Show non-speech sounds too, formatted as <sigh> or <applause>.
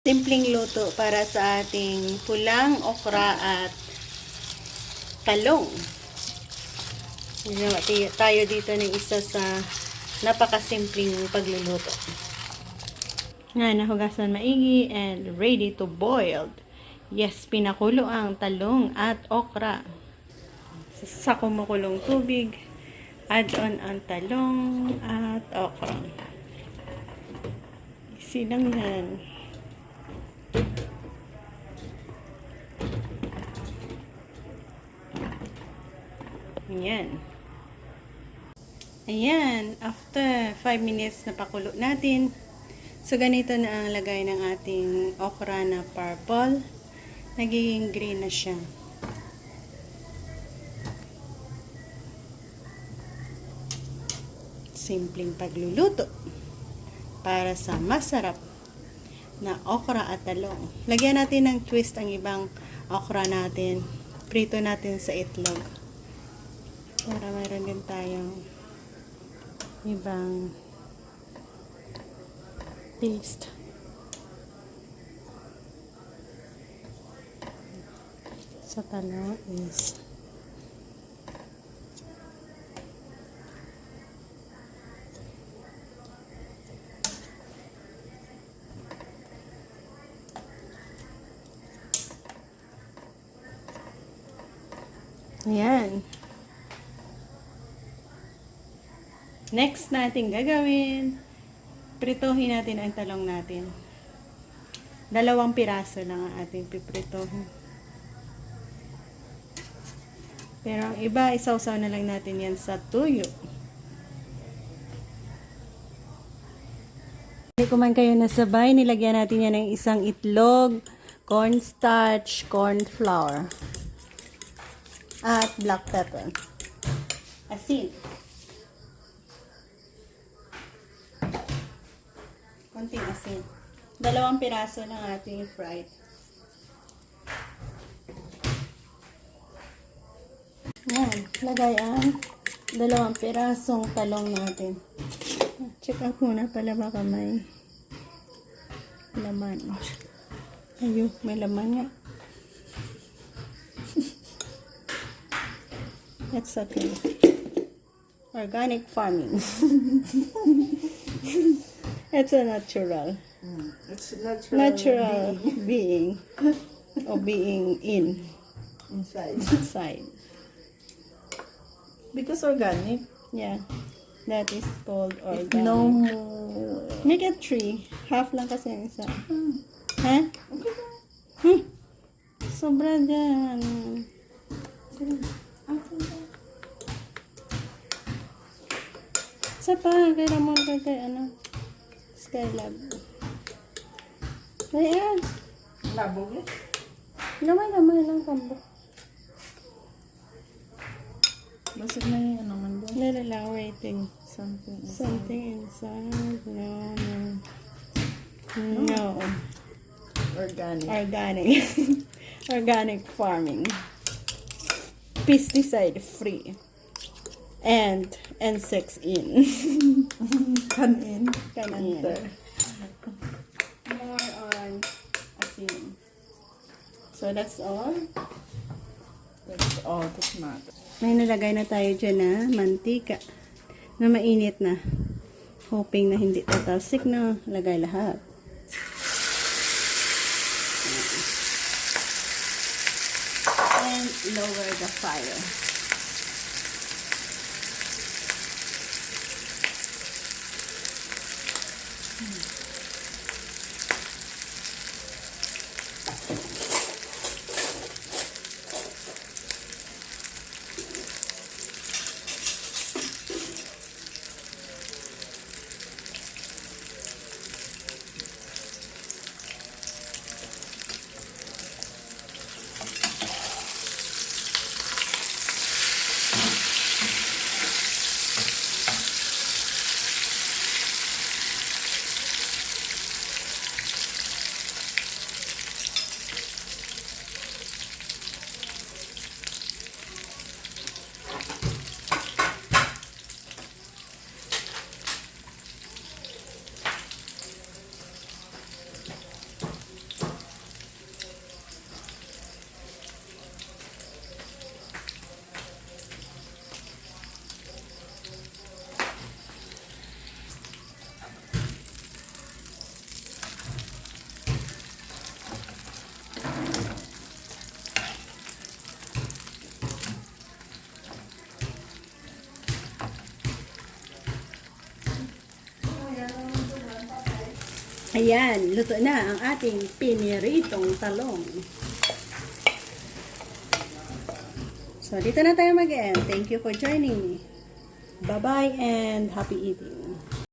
Simpleng luto para sa ating pulang okra at talong. Ginawa tayo dito ng isa sa napakasimpleng pagluluto. Nga, nahugasan maigi and ready to boiled. Yes, pinakulo ang talong at okra. Sa kumukulong tubig, add on ang talong at okra. Easy lang yan. Ayan. Ayan. After 5 minutes na pakulo natin. So, ganito na ang lagay ng ating okra na purple. Nagiging green na siya. Simpleng pagluluto para sa masarap na okra at talong. Lagyan natin ng twist ang ibang okra natin. Prito natin sa itlog. Para mayroon din tayong ibang taste. Sa talong is Ayan. Next natin gagawin, prituhin natin ang talong natin. Dalawang piraso lang ang ating pipritohin. Pero ang iba, isawsaw na lang natin yan sa tuyo. Kuman kayo nasabay, nilagyan natin yan ng isang itlog, cornstarch, corn flour, at black pepper. Asin. Konting asin. Dalawang piraso ng ating fried. Yan. Lagay ang dalawang pirasong talong natin. Check out muna pala baka may laman. Ayun, may laman nga. <laughs> That's okay. Organic farming. <laughs> It's a natural. It's natural, Natural being. <laughs> or being in. inside. Inside. Because organic. Yeah. That is called If organic. no. Make it three. Half lang kasi ang isa. Ha? Okay. Hmm. Sobra dyan. Isa pa, Ramon kay kay ano. Skylab. Ayan. Labog eh. Gamay-gamay lang kambo. Basig na yung ano man doon. Lala lang, waiting. Something. inside. Something inside. No, no. No. Organic. Organic. <laughs> Organic farming. Pesticide free. And insects in. <laughs> <laughs> Kanin. Kanin. More on asin. So that's all. That's all that matters. May nalagay na tayo dyan na mantika na mainit na. Hoping na hindi tatalsik na. Lagay lahat. And lower the fire. Hum. Ayan, luto na ang ating piniritong talong. So, dito na tayo mag-end. Thank you for joining me. Bye-bye and happy eating.